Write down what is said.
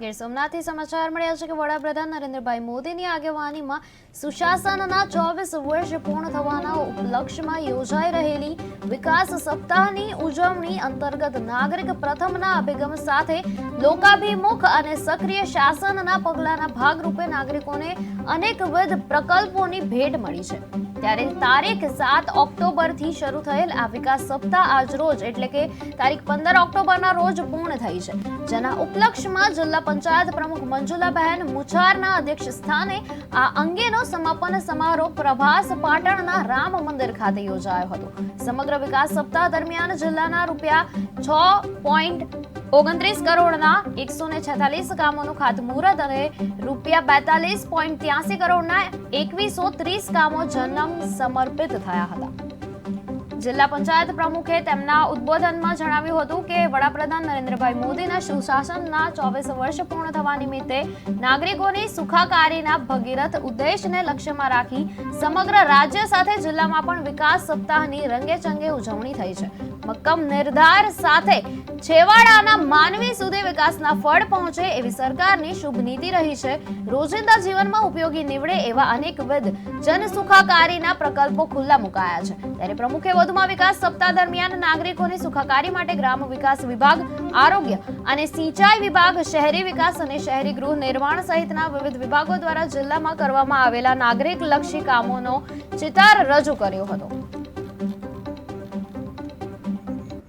ગીર સોમનાથથી સમાચાર મળ્યા છે કે વડાપ્રધાન નરેન્દ્રભાઈ મોદીની આગેવાનીમાં સુશાસનના ચોવીસ વર્ષ પૂર્ણ થવાના ઉપલક્ષ્યમાં યોજાઈ રહેલી વિકાસ સપ્તાહની ઉજવણી અંતર્ગત નાગરિક પ્રથમના અભિગમ સાથે લોકાભિમુખ અને સક્રિય શાસનના પગલાંના ભાગરૂપે નાગરિકોને અનેકવિધ પ્રકલ્પોની ભેટ મળી છે. ત્યારે તારીખ સાત ઓક્ટોબરથી શરૂ થયેલ આ વિકાસ સપ્તાહ આજ રોજ, એટલે કે તારીખ પંદર ઓક્ટોબરના રોજ પૂર્ણ થઈ છે. જેના ઉપલક્ષમાં જિલ્લા પંચાયત પ્રમુખ મંજુલાબહેન મુછારના અધ્યક્ષ સ્થાને આ અંગેનો સમાપન સમારોહ પ્રભાસ પાટણના રામ મંદિર ખાતે યોજાયો હતો. સમગ્ર વિકાસ સપ્તાહ દરમિયાન જિલ્લાના રૂપિયા છ પોઈન્ટ ઓગણત્રીસ કરોડના એકસો ને છેતાલીસ કામોનું ખાતમુહૂર્ત અને રૂપિયા બેતાલીસ પોઈન્ટ ત્યાસી કરોડના એકવીસો ત્રીસ કામો જન્મ સમર્પિત થયા હતા. જિલ્લા પંચાયત પ્રમુખે તેમના ઉદબોધનમાં જણાવ્યું હતું કે વડાપ્રધાન નરેન્દ્રભાઈ મોદીના સુશાસનના ચોવીસ વર્ષ પૂર્ણ થવા નિમિત્તે નાગરિકોની સુખાકારીના ભગીરથ ઉદ્દેશને લક્ષ્યમાં રાખી સમગ્ર રાજ્ય સાથે જિલ્લામાં પણ વિકાસ સપ્તાહની રંગેચંગે ઉજવણી થઈ છે. મક્કમ નિર્ધાર સાથે છેવાડાના માનવી સુધી વિકાસના ફળ પહોંચે એવી સરકારની શુભ નીતિ રહી છે. રોજિંદા જીવનમાં ઉપયોગી નીવડે એવા અનેકવિધ જન સુખાકારીના પ્રકલ્પો ખુલ્લા મુકાયા છે. ત્યારે પ્રમુખે વધુમાં વિકાસ સપ્તાહ દરમિયાન નાગરિકોની સુખાકારી માટે ગ્રામ વિકાસ વિભાગ, આરોગ્ય અને સિંચાઈ વિભાગ, શહેરી વિકાસ અને શહેરી ગૃહ નિર્માણ સહિતના વિવિધ વિભાગો દ્વારા જિલ્લામાં કરવામાં આવેલા નાગરિક લક્ષી કામોનો ચિતાર રજૂ કર્યો હતો.